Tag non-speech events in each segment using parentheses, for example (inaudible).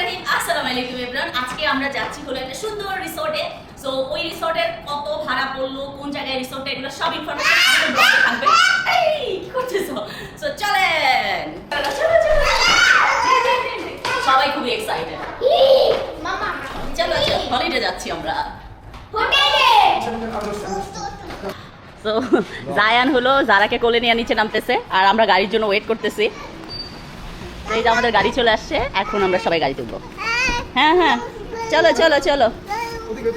রহিম আসসালামু আলাইকুম এভরিওয়ান আজকে আমরা যাচ্ছি হলো একটা সুন্দর রিসোর্টে সো ওই রিসোর্টের কত ভাড়া পড়ল কোন জায়গায় রিসোর্টে এগুলো সব ইনফরমেশন আমাদের ব্লগে থাকবে। এই কি করতেছো? সো চলেন। সবাই খুবই এক্সাইটেড মামা চলো হলিডে যাচ্ছি আমরা। হোটেলে তো জায়ান হলো জারাকে কোলে নিয়ে নিচে নামতেছে আর আমরা গাড়ির জন্য ওয়েট করতেছি। এই যে আমাদের গাড়ি চলে আসছে, এখন আমরা সবাই গাড়ি তুলবো। হ্যাঁ হ্যাঁ। চলো চলো চলো।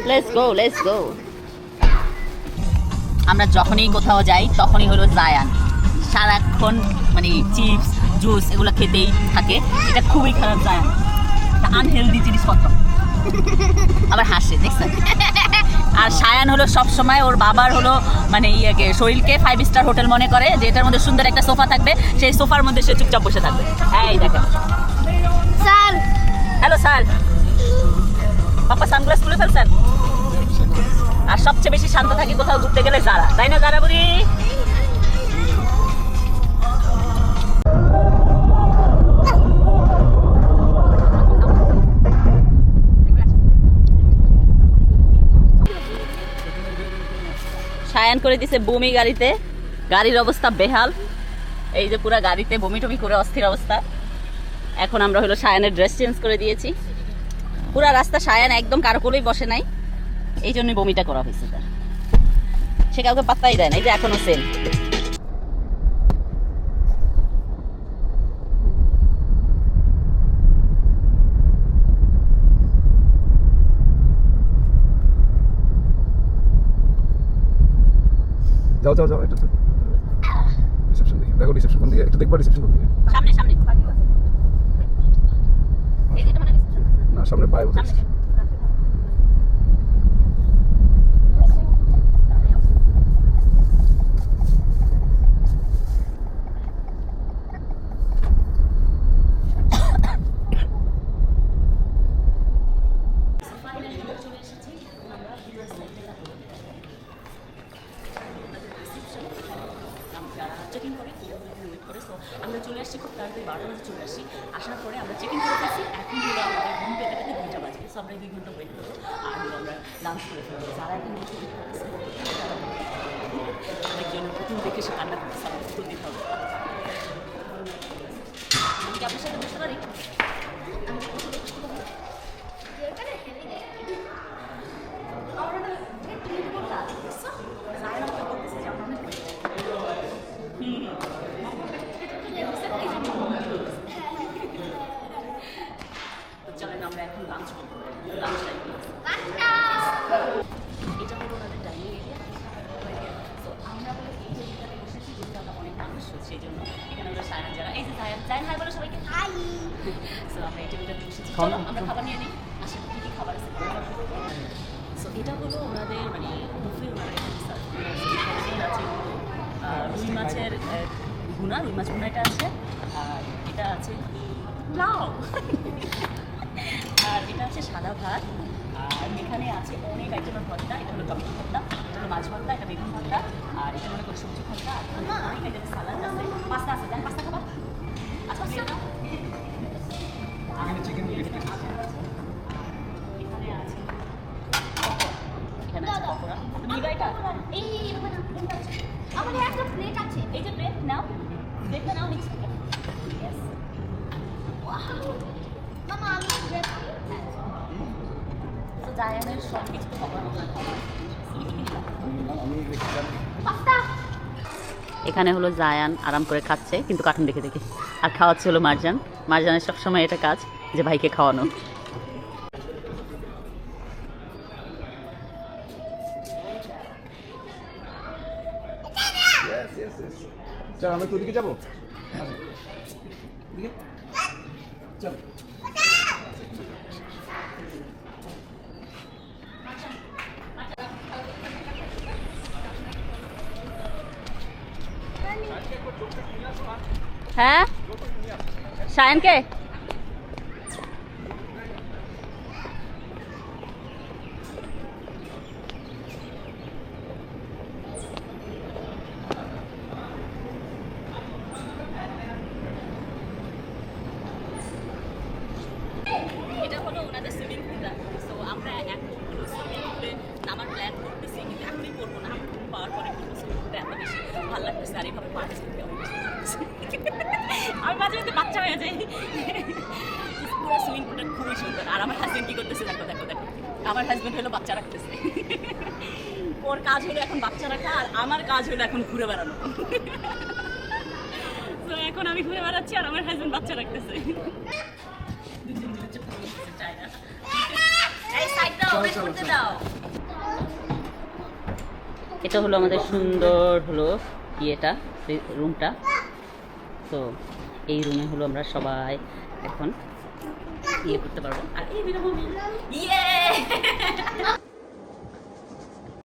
লেটস গো লেটস গো আমরা যখনই কোথাও যাই, তখনই হলো জায়ান সারাক্ষণ মানে চিপস জুস এগুলো খেতেই থাকে। এটা খুবই খারাপ জায়ান আনহেলদি জিনিসপত্র। আবার হাসে দেখছেন আর সায়ান হলো সব সময় ওর বাবার হলো মানে ইয়েকে শরীরকে ফাইভ স্টার হোটেল মনে করে যে এটার মধ্যে সুন্দর একটা সোফা থাকবে সেই সোফার মধ্যে সে চুপচাপ বসে থাকবে। এই দেখেন। Sir. Hello sir. Papa sunglass খুলে ফেলছেন? আর সবচেয়ে বেশি শান্ত থাকি কোথাও ঘুরতে গেলে যারা। তাই না যারা বুড়ি? করে দিছে বমি গাড়িতে। গাড়ির অবস্থা বেহাল। এই যে পুরা গাড়িতে বমি টমি করে অস্থির অবস্থা। এখন আমরা হলো সায়ানের ড্রেস চেঞ্জ করে দিয়েছি। পুরা রাস্তা সায়ান একদম কারও করেই বসে নাই। এই জন্যই বমিটা করা হয়েছে তার। সে কাউকে পাত্তাই দেয় না, এই যে এখনও সেম যাও যাও যাও এটা রিসেপশন দিকে দেখো রিসেপশন কোন দিকে একটু দেখবা রিসেপশন কোন দিকে? সামনে সামনে মানে। না সামনে পায়ে বসে আমরা চলে আসছি খুব তাড়াতাড়ি বারোটা বাজে চলে আসি আসার পরে আমরা চেক চেকিং করে ফেলছি এখন হলো আমাদের ঘুম পেতে পেতে দুইটা বাজে। সো আমরা দুই ঘণ্টা ওয়েট করব, আর আমরা লাঞ্চ করে ফেলব। যারা এখন করতেছে একজন প্রথম দেখে সে কান্না করতেছে আমাকে ফুল দিতে হবে। আমি কি আপনার সাথে বসতে পারি? চলেন আমরা এখন লাঞ্চ করব লাঞ্চ টাইম এটা হলো ওনাদের ডাইনিং এরিয়া তো আমরা হলো এই জায়গাটাতে বসেছি যেহেতু আমরা অনেক মানুষ সেই জন্য যারা এই যে হাই বলো সবাইকে। হাই। সো আমরা এই টেবিলটাতে বসেছি চলো আমরা খাবার নিয়ে নিই। আসলে কী কী খাবার আছে? সো এটা হলো ওনাদের মানে বুফে হলো, রুই মাছের ভুনা রুই মাছ ভুনা এটা আছে আর এটা আছে লাউ। আর এটা আছে সাদা ভাত। আর এখানে আছে অনেক আইটেমের ভর্তা। এটা হলো টমেটো ভর্তা এটা হলো মাছ ভর্তা এটা বেগুন ভর্তা আর এটা মনে পকোড়া তুমি এই আমাদের একটা প্লেট আছে। এই যে প্লেট নাও। প্লেটটা নাও মিক্স করে। মামা আমি তো জায়ানের সব কিছু খাবার ওনার খাবার তুমি কি নিবা? আমি দেখছিলাম পাস্তা! এখানে হলো জায়ান আরাম করে খাচ্ছে কিন্তু কার্টুন দেখে দেখে। আর খাওয়াচ্ছে হলো মারজান। মারজানের সবসময় এটা কাজ যে ভাইকে খাওয়ানো। ইয়েস ইয়েস ইয়েস চল আমরা তো ওদিকে যাব আসো। এদিকে চল হ্যাঁ সায়নকে আর এইভাবে (laughs) আমি মাঝে মধ্যে বাচ্চা হয়ে যাই। পুরো সুইমিং পুলটা খুবই সুন্দর। আর আমার হাজবেন্ড কি করতেছে দেখো দেখো দেখো। আমার হাজবেন্ড হলো বাচ্চা রাখতেছে। ওর কাজ হলো এখন বাচ্চা রাখা আর আমার কাজ হলো এখন ঘুরে বেড়ানো। তো এখন আমি ঘুরে বেড়াচ্ছি আর আমার হাজবেন্ড বাচ্চা রাখতেছে। মিলে চুপ করে বসেছে, এই করতে দাও। এটা হলো আমাদের সুন্দর হলো ইয়েটা রুমটা। তো এই রুমে হলো আমরা সবাই এখন ইয়ে করতে পারব। আর এই